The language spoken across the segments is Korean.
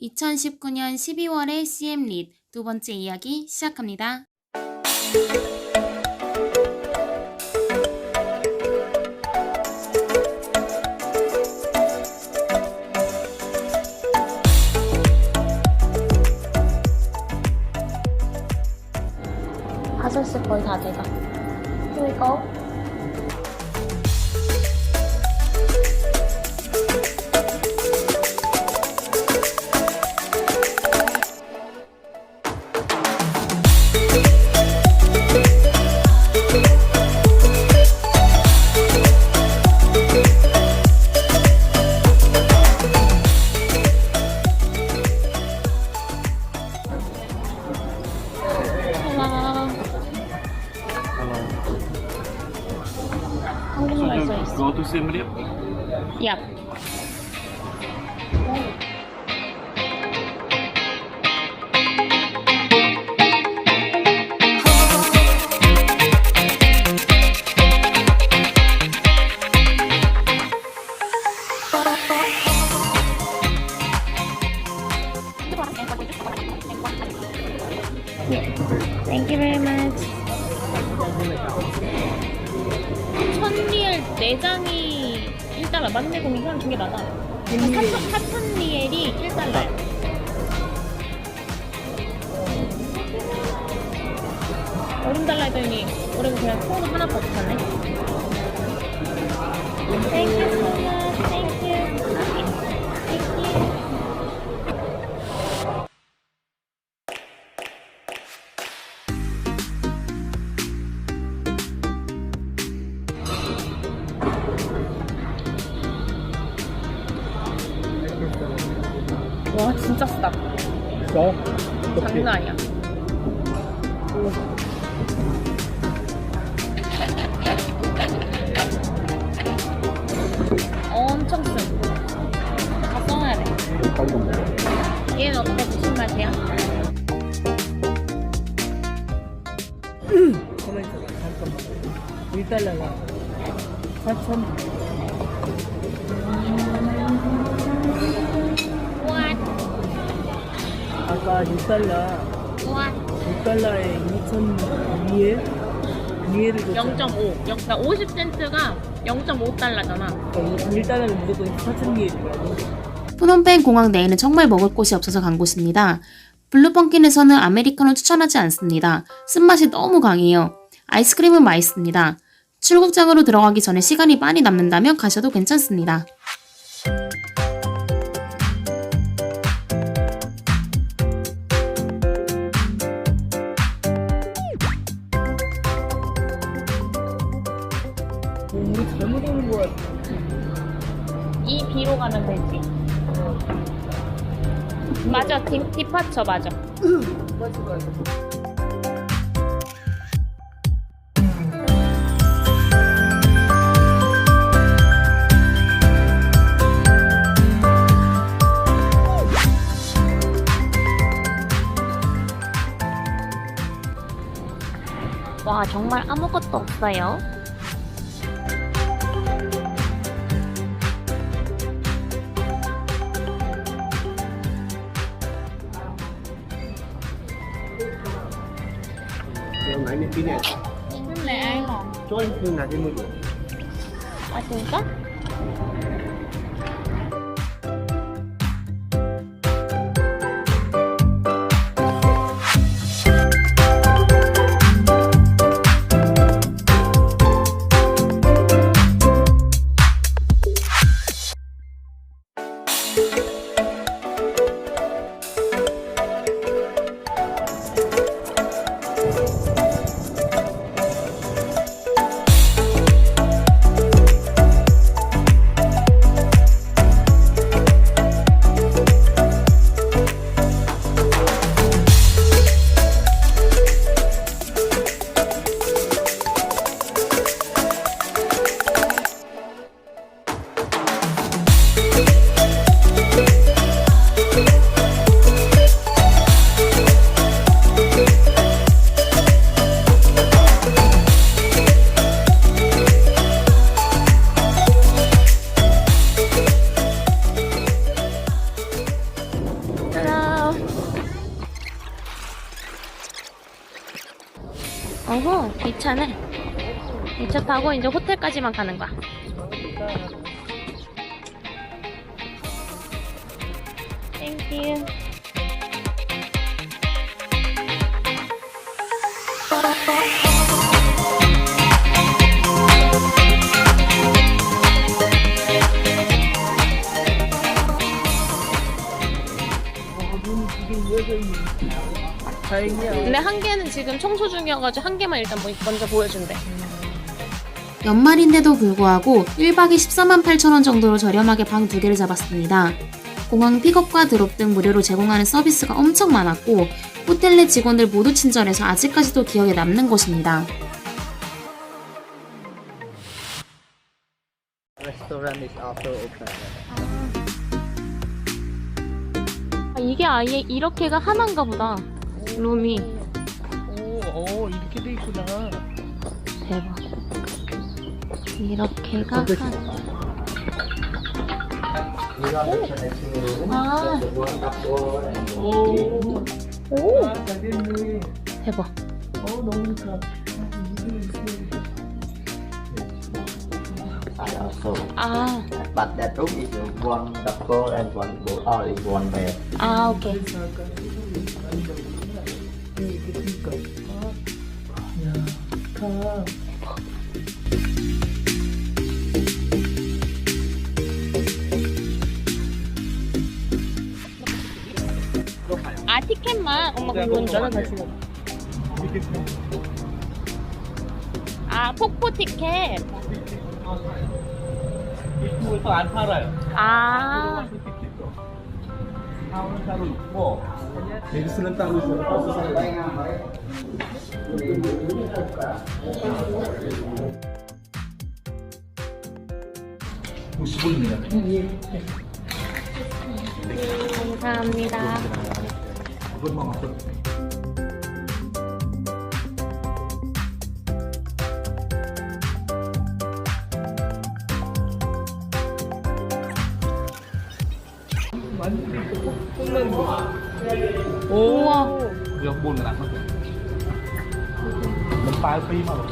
2019년 12월의 CM 릿 두 번째 이야기 시작합니다. Thank you. 얘는 어때? 무슨 맛이야? 있어봐 잠깐만 1달러가 4천 우와, 아까 6달러 우와. 6달러에 2천 리엘 리엘을 줬잖아 0.5. 그러니까 50센트가 0.5달러잖아. 그러니까 1달러는 무조건 4천 리엘이라고 프놈펜 공항 내에는 정말 먹을 곳이 없어서 간 곳입니다. 블루펑킨에서는 아메리카노 추천하지 않습니다. 쓴맛이 너무 강해요. 아이스크림은 맛있습니다. 출국장으로 들어가기 전에 시간이 많이 남는다면 가셔도 괜찮습니다. 우리 잘못 오는 거야 이 B로 가면 되지. 맞아, 맞아. 맞아 맞아 와, 정말 아무것도 없어요. Yung nine Pinet. 근데 알고. Join yung natin mo yun. 아, 진짜? 이 차네. 이 차 타고 이제 호텔까지만 가는 거야. 땡큐. 근데 한 개는 지금 청소 중이어가지고 한 개만 일단 뭐- 먼저 보여준대. 연말인데도 불구하고 1박에 14만 8천 원 정도로 저렴하게 방 두 개를 잡았습니다. 공항 픽업과 드롭 등 무료로 제공하는 서비스가 엄청 많았고 호텔 내 직원들 모두 친절해서 아직까지도 기억에 남는 곳입니다. restaurant is also open. 이게 아예 이렇게가 하나인가 보다. 룸이 오, 어, 이렇게 돼 있구나. 대박. 이렇게가 하나. And 오, 오 아. 대박. 어, 너무 좋다. I also. 아, But that room is one couple and one both all in one bed. 아 오케이. 그래서 아까 이렇게 되니까. 아, 야, 좋다. 아 티켓만 엄마 그거 나랑 같이 가. 아 폭포 티켓. 입구에서 안 팔아요. 아 타운은 따로 있고 베이스는 따로 있어요. 버스는 감사합니다. 우와. เรื่องบุญนมันปลายปีมาหรอ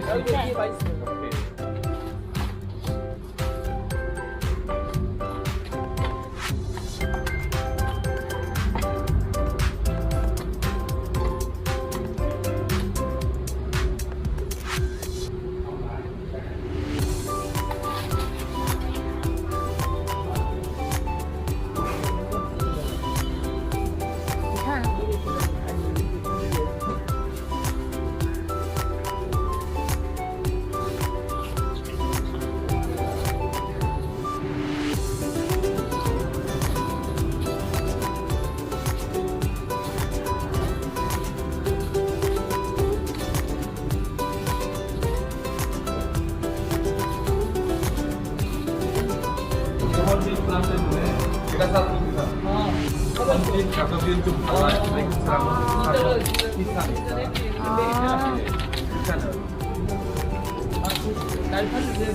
드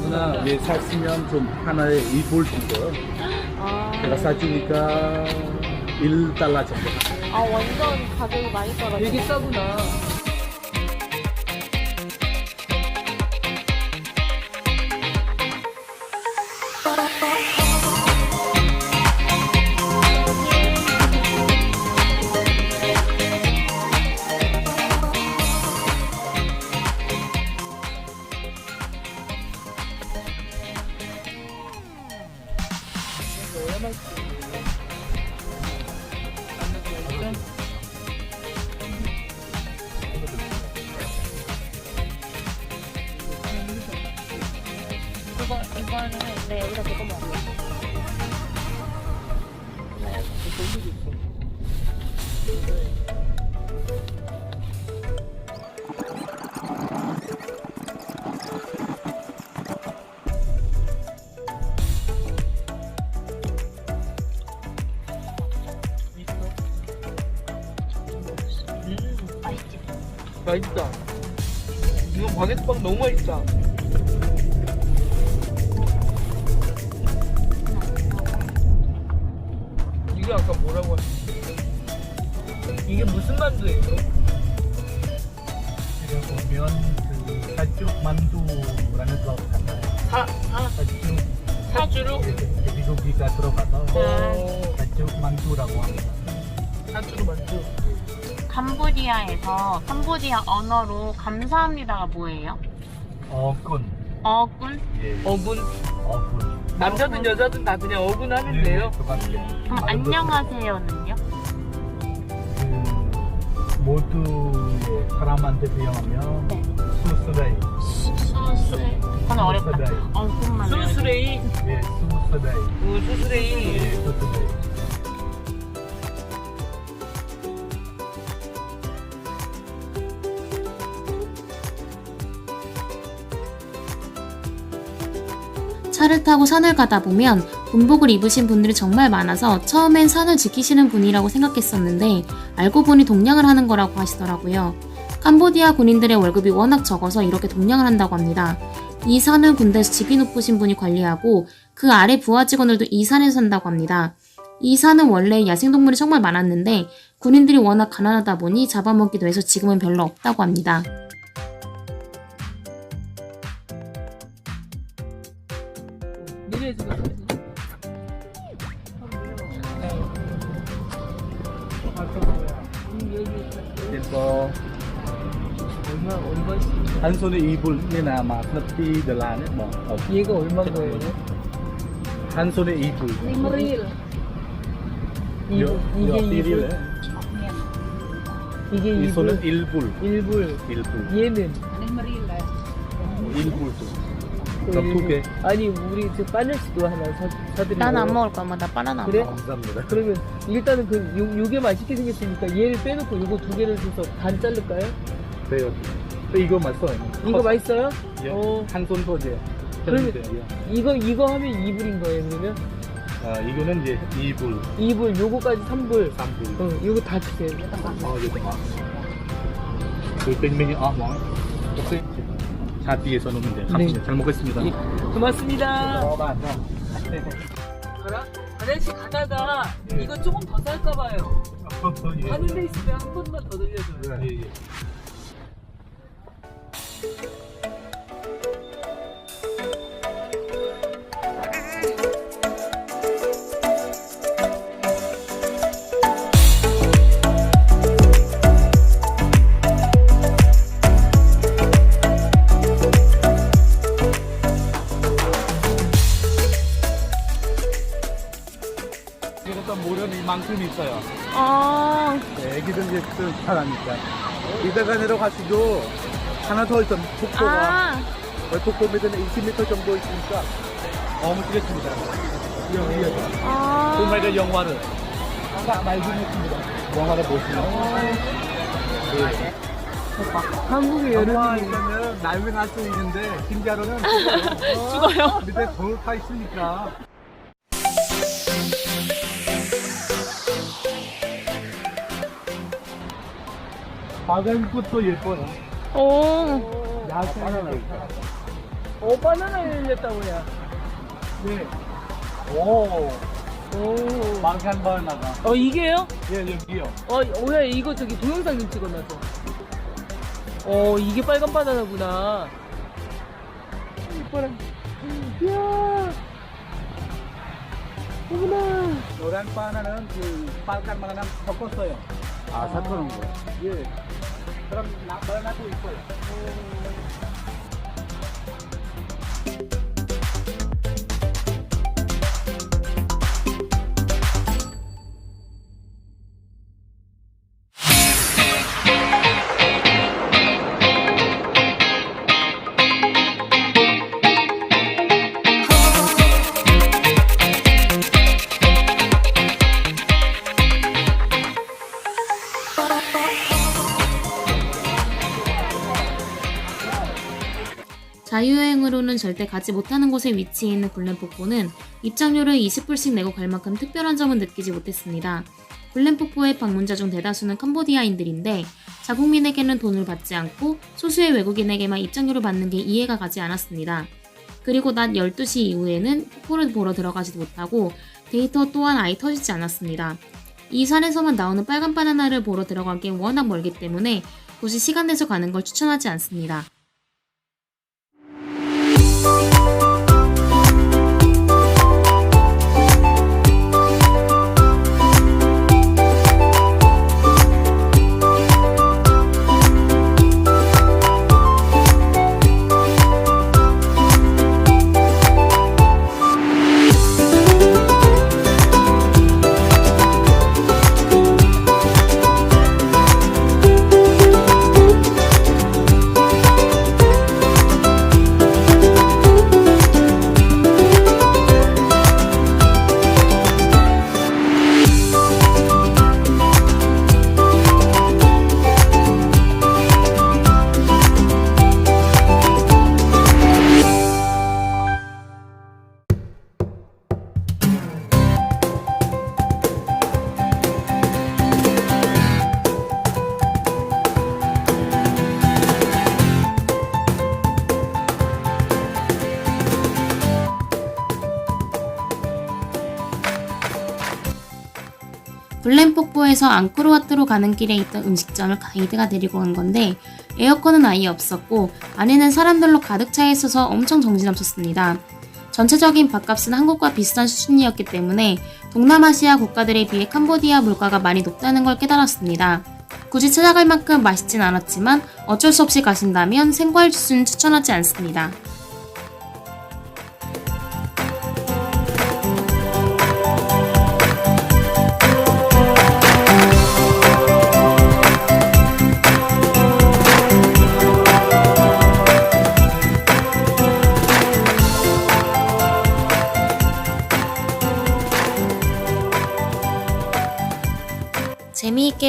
누나 얘 샀으면 좀 하나에 2불 주고요 제가 사주니까 1달러 정도 아 완전 가격이 많이 떨어져. 되게 싸구나. 맛있다. 이거 바게트빵 너무 맛있다. 이게 아까 뭐라고 하셨지? 이게 무슨 만두예요? 지금 보면 그 살쭉 만두라는 거 같아요. 사, 사, 살쭉 사주로? 돼지고기가 들어가서 어, 살쭉 만두라고 합니다. 사주로 만두. 캄보디아에서 캄보디아 언어로 감사합니다가 뭐예요? 어군. 어군? 예. 어군. 어군. 남자든 여자든 다 그냥 어군 하는데요. 그밖에. 그럼 안녕하세요는요? 그 모두의 사람한테 대응하면 네. 수스레이. 수수레 그건 어렵다 수스레이. 어 수수레이. 예, 수스레이. 어, 수수레이. 예, 수스레이. 차를 타고 산을 가다 보면 군복을 입으신 분들이 정말 많아서 처음엔 산을 지키시는 분이라고 생각했었는데 알고 보니 동냥을 하는 거라고 하시더라고요. 캄보디아 군인들의 월급이 워낙 적어서 이렇게 동냥을 한다고 합니다. 이 산은 군대에서 직위 높으신 분이 관리하고 그 아래 부하 직원들도 이 산에 산다고 합니다. 이 산은 원래 야생동물이 정말 많았는데 군인들이 워낙 가난하다 보니 잡아먹기도 해서 지금은 별로 없다고 합니다. 얼마씩? 한 손에 이불 이나 막 스티 달라네 뭐 어, 얘가 얼마인 거예요? 한 손에 이불 이불. 이, 여- 이게. 이불. 이게 이 이불. 손은 일불 일불. 일불 얘는 일불도 그럼 두 개. 아니 우리 저 빠네스도 하나 사 사드리고. 난 안 먹을 거야. 나 바나나 안 그래? 먹어. 감사합니다 그러면 일단은 그 요, 요게 맛있게 생겼으니까 얘를 빼놓고 요거 두 개를 줘서 반 자를까요? 그래요 이거 맛있어요 이거 맛있어요? 예. 어. 한손 거제 그러면- 예. 이거 이거 하면 2불인 거예요 그러면? 아 이거는 이제 이불 2불 요거까지 3불 삼불 어 요거 다 주세요 어 이거 아그 땡땡이 아 뭐. 혹시 자 뒤에서 놓으면 돼 감사합니다 잘 먹겠습니다 예. 고맙습니다 어 맞아 가라? 아저씨 가다가 이거 조금 더 살까 봐요 예. 하는 데 있으면 한 번만 더 들려줘요 예, 예. 있어요. 어 네, 애기들 이제 좀 잘하니까. 이따가 내려가시고 하나 더 있어. 폭포가 아, 거의 폭포 밑에는 20m 정도 있으니까 너무 뛰겠습니다. 여기에서 아. 정말 영화를 아까 말씀했습니다. 영화를 보시면 네. 한국의 영화 있으면 난리 날수 있는데 진짜로는 죽어요. 밑에 돌타 있으니까 바람꽃도 예뻐요. 오 야생 바나나 어 바나나 열렸다고 야 네. 오. 오. 망간 바나나. 어 이게요? 예, 여기요. 어 오야 이거 저기 동영상 좀 찍어놔서 어 이게 빨간 바나나구나 이뻐라 이야 어머나 노란 바나나는 그 빨간 바나나 섞었어요. 아, 섞어놓은 거. 예. 나 바나나도 자유여행으로는 절대 가지 못하는 곳에 위치해 있는 굴렘폭포는 입장료를 20불씩 내고 갈 만큼 특별한 점은 느끼지 못했습니다. 굴렘폭포의 방문자 중 대다수는 캄보디아인들인데 자국민에게는 돈을 받지 않고 소수의 외국인에게만 입장료를 받는 게 이해가 가지 않았습니다. 그리고 낮 12시 이후에는 폭포를 보러 들어가지도 못하고 데이터 또한 아예 터지지 않았습니다. 이 산에서만 나오는 빨간 바나나를 보러 들어가기엔 워낙 멀기 때문에 굳이 시간 내서 가는 걸 추천하지 않습니다. 블렘 폭포에서 앙코르와트로 가는 길에 있던 음식점을 가이드가 데리고 간 건데 에어컨은 아예 없었고 안에는 사람들로 가득 차 있어서 엄청 정신없었습니다. 전체적인 밥값은 한국과 비슷한 수준이었기 때문에 동남아시아 국가들에 비해 캄보디아 물가가 많이 높다는 걸 깨달았습니다. 굳이 찾아갈 만큼 맛있진 않았지만 어쩔 수 없이 가신다면 생과일 주스는 추천하지 않습니다.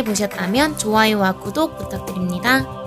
재미있게 보셨다면 좋아요와 구독 부탁드립니다.